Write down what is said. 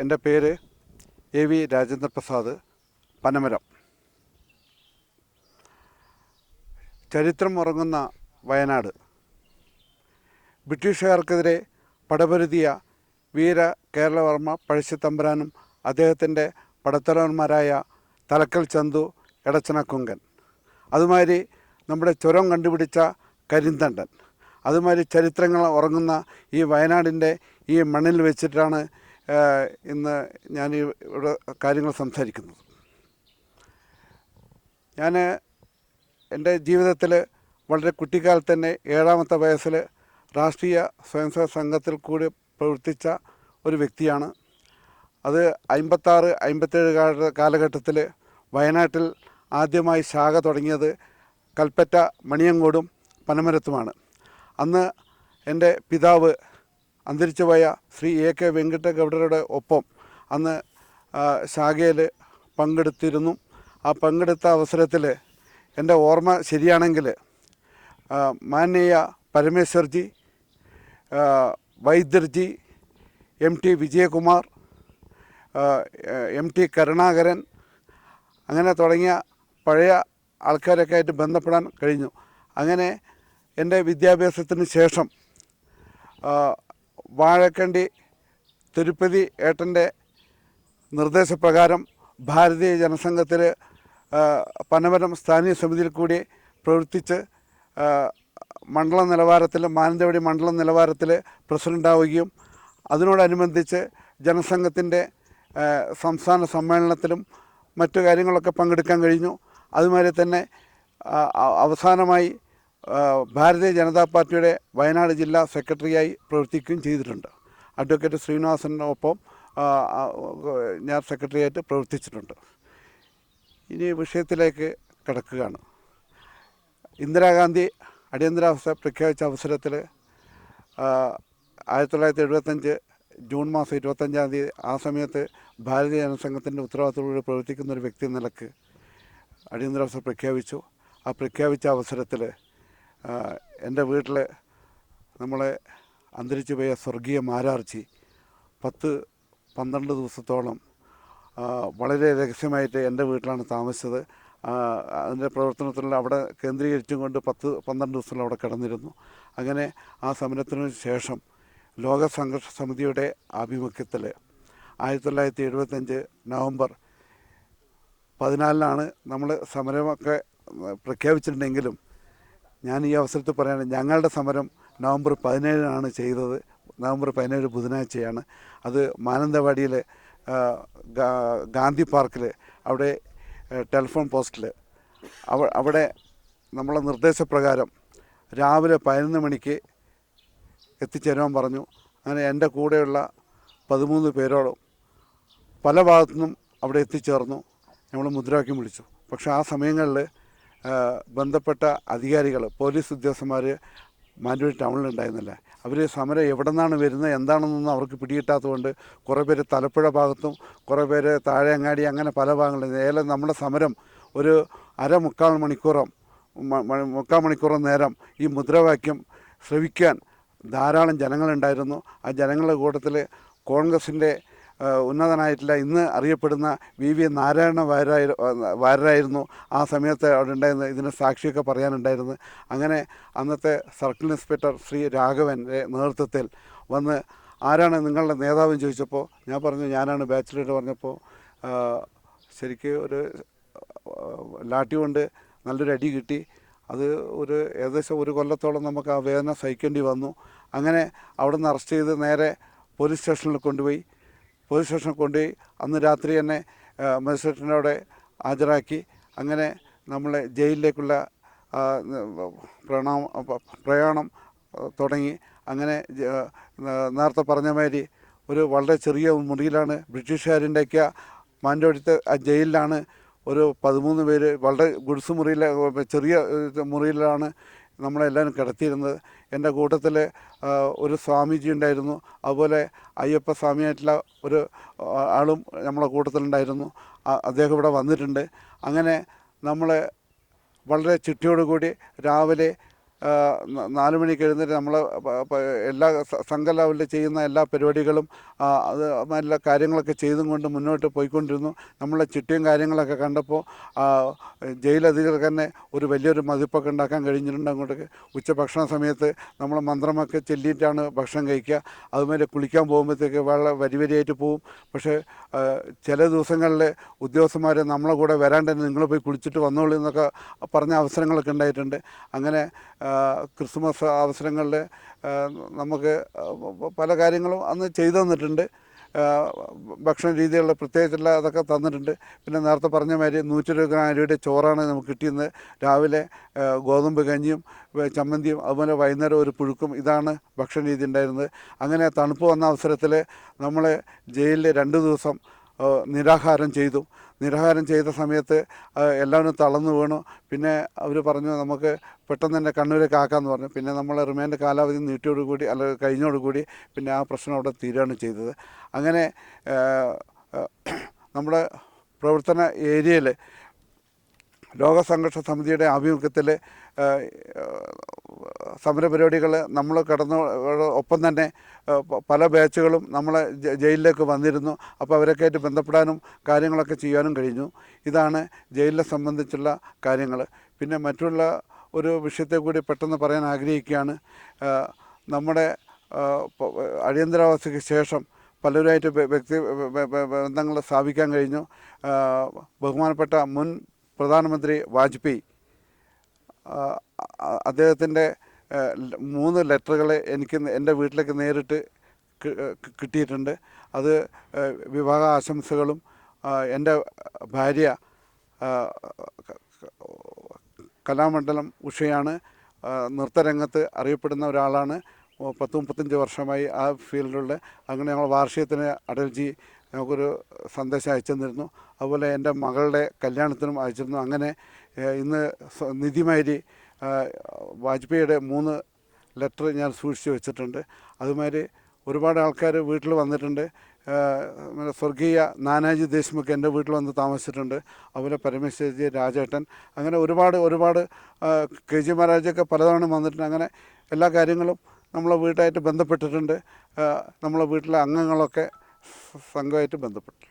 എന്റെ പേര് A V Rajendra Prasad Panamaram. ചരിത്രം ഉറങ്ങുന്ന വയനാട്. ബ്രിട്ടീഷുകാർക്കെതിരെ പടപൊരുതിയ വീര കേരളവർമ്മ പഴശ്ശിത്തമ്പുരാനും അദ്ദേഹത്തിന്റെ പടത്തലവന്മാരായ തലക്കൽ ചന്തു എടച്ചനക്കുങ്കൻ. അതുമാതിരി നമ്മുടെ ചുരം കണ്ടുപിടിച്ച കരിന്തണ്ടൻ. അതുമാതിരി ചരിത്രങ്ങൾ ഉറങ്ങുന്ന ഈ വയനാടിന്റെ ഈ മണ്ണിൽ വെച്ചിട്ടാണ് ഇന്ന് ഞാൻ ഇവിടെ കാര്യങ്ങൾ സംസാരിക്കുന്നത്. ഞാൻ എന്റെ ജീവിതത്തിൽ വളരെ കുട്ടിക്കാലത്ത് തന്നെ ഏഴാമത്തെ വയസ്സിൽ രാഷ്ട്രീയ സ്വയംസേവ സംഘത്തിൽ കൂടി പ്രവർത്തിച്ച ഒരു വ്യക്തിയാണ്. അത് അമ്പത്താറ് അമ്പത്തേഴ് കാല കാലഘട്ടത്തിൽ വയനാട്ടിൽ ആദ്യമായി ശാഖ തുടങ്ങിയത് കൽപ്പറ്റ മണിയങ്കോടും പനമരത്തുമാണ്. അന്ന് എന്റെ പിതാവ് അന്തരിച്ചുപോയ ശ്രീ എ കെ വെങ്കട്ടഗൗഡരുടെ ഒപ്പം അന്ന് ശാഖയിൽ പങ്കെടുത്തിരുന്നു. ആ പങ്കെടുത്ത അവസരത്തിൽ എന്റെ ഓർമ്മ ശരിയാണെങ്കിൽ മാനനീയ Parameshwarji Vaidyarji M T Vijayakumar M T Karunakaran അങ്ങനെ തുടങ്ങിയ പഴയ ആൾക്കാരൊക്കെ ആയിട്ട് ബന്ധപ്പെടാൻ കഴിഞ്ഞു. അങ്ങനെ എന്റെ വിദ്യാഭ്യാസത്തിന് ശേഷം വാഴക്കണ്ടി തിരുപ്പതി ഏട്ടന്റെ നിർദ്ദേശപ്രകാരം ഭാരതീയ ജനസംഘത്തിൽ പനവരം സ്ഥാനീയ സമിതിയിൽ കൂടി പ്രവർത്തിച്ച് മണ്ഡല നിലവാരത്തിൽ മാനന്തവാടി മണ്ഡല നിലവാരത്തിൽ പ്രസിഡന്റാവുകയും അതിനോടനുബന്ധിച്ച് ജനസംഘത്തിന്റെ സംസ്ഥാന സമ്മേളനത്തിലും മറ്റു കാര്യങ്ങളൊക്കെ പങ്കെടുക്കാൻ കഴിഞ്ഞു. അതുമാതിരി തന്നെ അവസാനമായി ഭാരതീയ ജനതാ പാർട്ടിയുടെ വയനാട് ജില്ലാ സെക്രട്ടറിയായി പ്രവർത്തിക്കുകയും ചെയ്തിട്ടുണ്ട്. അഡ്വക്കേറ്റ് ശ്രീനിവാസനൊപ്പം ഞാൻ സെക്രട്ടറിയായിട്ട് പ്രവർത്തിച്ചിട്ടുണ്ട്. ഇനി വിഷയത്തിലേക്ക് കിടക്കുകയാണ്. ഇന്ദിരാഗാന്ധി അടിയന്തരാവസ്ഥ പ്രഖ്യാപിച്ച അവസരത്തിൽ ആയിരത്തി തൊള്ളായിരത്തി എഴുപത്തഞ്ച് ജൂൺ മാസം ഇരുപത്തഞ്ചാം തീയതി ആ സമയത്ത് ഭാരതീയ ജനസംഘത്തിന്റെ ഉത്തരവാദിത്തത്തോടുകൂടി പ്രവർത്തിക്കുന്ന ഒരു വ്യക്തി എന്ന നിലയ്ക്ക് അടിയന്തരാവസ്ഥ പ്രഖ്യാപിച്ചു. ആ പ്രഖ്യാപിച്ച അവസരത്തിൽ എന്റെ വീട്ടിൽ നമ്മളെ അന്തരിച്ചു പോയ സ്വർഗീയ മാരാർച്ചി പത്ത് പന്ത്രണ്ട് ദിവസത്തോളം വളരെ രഹസ്യമായിട്ട് എന്റെ വീട്ടിലാണ് താമസിച്ചത്. അതിന്റെ പ്രവർത്തനത്തിൽ അവിടെ കേന്ദ്രീകരിച്ചും കൊണ്ട് പത്ത് പന്ത്രണ്ട് ദിവസത്തിൽ അവിടെ കിടന്നിരുന്നു. അങ്ങനെ ആ സമരത്തിന് ശേഷം ലോക സംഘർഷ സമിതിയുടെ ആഭിമുഖ്യത്തിൽ ആയിരത്തി തൊള്ളായിരത്തി എഴുപത്തഞ്ച് നവംബർ പതിനാലിനാണ് നമ്മൾ സമരമൊക്കെ പ്രഖ്യാപിച്ചിട്ടുണ്ടെങ്കിലും ഞാൻ ഈ അവസരത്തിൽ പറയാണ് ഞങ്ങളുടെ സമരം നവംബർ പതിനേഴിനാണ് ചെയ്തത്. നവംബർ പതിനേഴ് ബുധനാഴ്ചയാണ്. അത് മാനന്തവാടിയിൽ ഗാന്ധി പാർക്കിൽ അവിടെ ടെലിഫോൺ പോസ്റ്റിൽ അവ അവിടെ നമ്മളെ നിർദ്ദേശപ്രകാരം രാവിലെ പതിനൊന്ന് മണിക്ക് എത്തിച്ചേരാൻ പറഞ്ഞു. അങ്ങനെ എന്റെ കൂടെയുള്ള പതിമൂന്ന് പേരോളം പല ഭാഗത്തു നിന്നും അവിടെ എത്തിച്ചേർന്നു. നമ്മൾ മുദ്രാവാക്യം വിളിച്ചു. പക്ഷേ ആ സമയങ്ങളിൽ ബന്ധപ്പെട്ട അധികാരികൾ പോലീസ് ഉദ്യോഗസ്ഥന്മാർ ടൗണിൽ ടൗണിലുണ്ടായിരുന്നില്ല അവർ സമരം എവിടെ നിന്നാണ് വരുന്നത് എന്താണെന്നൊന്നും അവർക്ക് പിടികിട്ടാത്തതുകൊണ്ട് കുറേ പേര് തലപ്പുഴ ഭാഗത്തും കുറേ പേര് താഴെ അങ്ങാടി അങ്ങനെ പല ഭാഗങ്ങളിൽ ഏലം നമ്മുടെ സമരം ഒരു അര മുക്കാൽ മണിക്കൂറം മുക്കാൽ മണിക്കൂറും നേരം ഈ മുദ്രാവാക്യം ശ്രവിക്കാൻ ധാരാളം ജനങ്ങളുണ്ടായിരുന്നു. ആ ജനങ്ങളുടെ കൂട്ടത്തിൽ കോൺഗ്രസിന്റെ ഉന്നതനായിട്ടുള്ള ഇന്ന് അറിയപ്പെടുന്ന വി. വി. നാരായണ വാരായി വാരായിരുന്നു ആ സമയത്ത് അവിടെ ഉണ്ടായിരുന്നത് ഇതിന് സാക്ഷിയൊക്കെ പറയാനുണ്ടായിരുന്നു. അങ്ങനെ അന്നത്തെ സർക്കിൾ ഇൻസ്പെക്ടർ ശ്രീ രാഘവന്റെ നേതൃത്വത്തിൽ വന്ന് ആരാണ് നിങ്ങളുടെ നേതാവെന്ന് ചോദിച്ചപ്പോൾ ഞാൻ പറഞ്ഞു ഞാനാണ് ബാച്ചിലേറ്റ് പറഞ്ഞപ്പോൾ ശരിക്കും ഒരു ലാട്ടി കൊണ്ട് നല്ലൊരു അടി കിട്ടി. അത് ഒരു ഏകദേശം ഒരു കൊല്ലത്തോളം നമുക്ക് ആ വേദന സഹിക്കേണ്ടി വന്നു. അങ്ങനെ അവിടെ നിന്ന് അറസ്റ്റ് ചെയ്ത് നേരെ പോലീസ് സ്റ്റേഷനിൽ കൊണ്ടുപോയി. പോലീസ് സ്റ്റേഷനിൽ കൊണ്ടുപോയി അന്ന് രാത്രി തന്നെ മജിസ്ട്രേറ്റിന്റെ അവിടെ ഹാജരാക്കി. അങ്ങനെ നമ്മളെ ജയിലിലേക്കുള്ള പ്രണാമ പ്രയാണം തുടങ്ങി. അങ്ങനെ നേരത്തെ പറഞ്ഞ മാതിരി ഒരു വളരെ ചെറിയ മുറിയിലാണ്. ബ്രിട്ടീഷുകാരുണ്ടാക്കിയ ആ ജയിലിലാണ്. ഒരു പതിമൂന്ന് പേര് വളരെ ഗുഡ്സ് മുറിയിലെ ചെറിയ മുറിയിലാണ് നമ്മളെല്ലാവരും കിടത്തിയിരുന്നത്. എന്റെ കൂട്ടത്തിൽ ഒരു സ്വാമിജി ഉണ്ടായിരുന്നു. അതുപോലെ അയ്യപ്പ സ്വാമിയായിട്ടുള്ള ഒരു ആളും നമ്മളെ കൂട്ടത്തിലുണ്ടായിരുന്നു. അദ്ദേഹം ഇവിടെ വന്നിട്ടുണ്ട്. അങ്ങനെ നമ്മൾ വളരെ ചിട്ടയോടുകൂടി രാവിലെ നാല് മണിക്ക് എഴുന്നേറ്റ് നമ്മൾ എല്ലാ സംഘ ചെയ്യുന്ന എല്ലാ പരിപാടികളും അത് എല്ലാ കാര്യങ്ങളൊക്കെ ചെയ്തും കൊണ്ട് മുന്നോട്ട് പോയിക്കൊണ്ടിരുന്നു. നമ്മളെ ചിട്ടിയും കാര്യങ്ങളൊക്കെ കണ്ടപ്പോൾ ജയിലധികൃതർ തന്നെ ഒരു വലിയൊരു മതിപ്പൊക്കെ ഉണ്ടാക്കാൻ കഴിഞ്ഞിട്ടുണ്ട്. അങ്ങോട്ടേക്ക് ഉച്ചഭക്ഷണ സമയത്ത് നമ്മൾ മന്ത്രമൊക്കെ ചെല്ലിയിട്ടാണ് ഭക്ഷണം കഴിക്കുക. അതുമാതിരി കുളിക്കാൻ പോകുമ്പോഴത്തേക്ക് വെള്ളം വരി വരിയായിട്ട് പോവും. പക്ഷേ ചില ദിവസങ്ങളിൽ ഉദ്യോഗസ്ഥന്മാർ നമ്മളെ കൂടെ വരാണ്ട് നിങ്ങൾ പോയി കുളിച്ചിട്ട് വന്നോളൂ എന്നൊക്കെ പറഞ്ഞ അവസരങ്ങളൊക്കെ ഉണ്ടായിട്ടുണ്ട്. അങ്ങനെ ക്രിസ്മസ് അവസരങ്ങളിൽ നമുക്ക് പല കാര്യങ്ങളും അന്ന് ചെയ്തു തന്നിട്ടുണ്ട്. ഭക്ഷണ രീതികളിൽ പ്രത്യേകിച്ചുള്ള അതൊക്കെ തന്നിട്ടുണ്ട്. പിന്നെ നേരത്തെ പറഞ്ഞ മാതിരി നൂറ്റി ഇരുപത് ഗ്രാം അരിയുടെ ചോറാണ് നമുക്ക് കിട്ടിയത് രാവിലെ ഗോതമ്പ് കഞ്ഞിയും ചമ്മന്തിയും അതുപോലെ വൈകുന്നേരം ഒരു പുഴുക്കും ഇതാണ് ഭക്ഷണ രീതി ഉണ്ടായിരുന്നത്. അങ്ങനെ തണുപ്പ് വന്ന അവസരത്തിൽ നമ്മൾ ജയിലിൽ രണ്ട് ദിവസം നിരാഹാരം ചെയ്തു. നിരാഹാരം ചെയ്ത സമയത്ത് എല്ലാവരും തളർന്നു വീണു. പിന്നെ അവർ പറഞ്ഞു നമുക്ക് പെട്ടെന്ന് തന്നെ കണ്ണൂരേക്ക് ആക്കാമെന്ന് പറഞ്ഞു. പിന്നെ നമ്മൾ റിമാൻഡ് കാലാവധി നീട്ടിയോടുകൂടി അല്ല കഴിഞ്ഞോടുകൂടി പിന്നെ ആ പ്രശ്നം അവിടെ തീരുകയാണ് ചെയ്തത്. അങ്ങനെ നമ്മുടെ പ്രവർത്തന ഏരിയയിൽ ലോക സംഘർഷ സമിതിയുടെ ആഭിമുഖ്യത്തിൽ സമരപരിപാടികൾ നമ്മൾ കടന്നു ഒപ്പം തന്നെ പല ബാച്ചുകളും നമ്മളെ ജയിലിലേക്ക് വന്നിരുന്നു. അപ്പോൾ അവരൊക്കെ ആയിട്ട് ബന്ധപ്പെടാനും കാര്യങ്ങളൊക്കെ ചെയ്യാനും കഴിഞ്ഞു. ഇതാണ് ജയിലിനെ സംബന്ധിച്ചുള്ള കാര്യങ്ങൾ പിന്നെ മറ്റുള്ള ഒരു വിഷയത്തെ കൂടി പെട്ടെന്ന് പറയാൻ ആഗ്രഹിക്കുകയാണ്. നമ്മുടെ അടിയന്തരാവസ്ഥയ്ക്ക് ശേഷം പലരുമായിട്ട് വ്യക്തി ബന്ധങ്ങൾ സ്ഥാപിക്കാൻ കഴിഞ്ഞു. ബഹുമാനപ്പെട്ട മുൻ പ്രധാനമന്ത്രി വാജ്പേയി അദ്ദേഹത്തിന്റെ മൂന്ന് ലെറ്ററുകൾ എനിക്ക് എന്റെ വീട്ടിലേക്ക് നേരിട്ട് കിട്ടിയിട്ടുണ്ട്. അത് വിവാഹ ആശംസകളും എന്റെ ഭാര്യ കലാമണ്ഡലം ഉഷയാണ് നൃത്തരംഗത്ത് അറിയപ്പെടുന്ന ഒരാളാണ്. പത്ത് മുപ്പത്തഞ്ച് വർഷമായി ആ ഫീൽഡിലുള്ള അങ്ങനെ ഞങ്ങൾ വാർഷികത്തിന് അടൽജി നമുക്കൊരു സന്ദേശം അയച്ചു തന്നിരുന്നു അതുപോലെ എന്റെ മകളുടെ കല്യാണത്തിനും അയച്ചിരുന്നു. അങ്ങനെ ഇന്ന് നിധിമാരി വാജ്പേയിയുടെ മൂന്ന് ലെറ്റർ ഞാൻ സൂക്ഷിച്ചു വെച്ചിട്ടുണ്ട്. അതുമാതിരി ഒരുപാട് ആൾക്കാർ വീട്ടിൽ വന്നിട്ടുണ്ട്. സ്വർഗീയ നാനാജി ദേശ്മുഖ് എന്റെ വീട്ടിൽ വന്ന് താമസിച്ചിട്ടുണ്ട്. അതുപോലെ പരമേശ്വരജി രാജേട്ടൻ. അങ്ങനെ ഒരുപാട് ഒരുപാട് കെ ജി മഹാരാജൊക്കെ പലതവണ വന്നിട്ടുണ്ട്. അങ്ങനെ എല്ലാ കാര്യങ്ങളും നമ്മളെ വീട്ടായിട്ട് ബന്ധപ്പെട്ടിട്ടുണ്ട്. നമ്മളെ വീട്ടിലെ അംഗങ്ങളൊക്കെ സംഘമായിട്ട് ബന്ധപ്പെട്ടിട്ടുണ്ട്.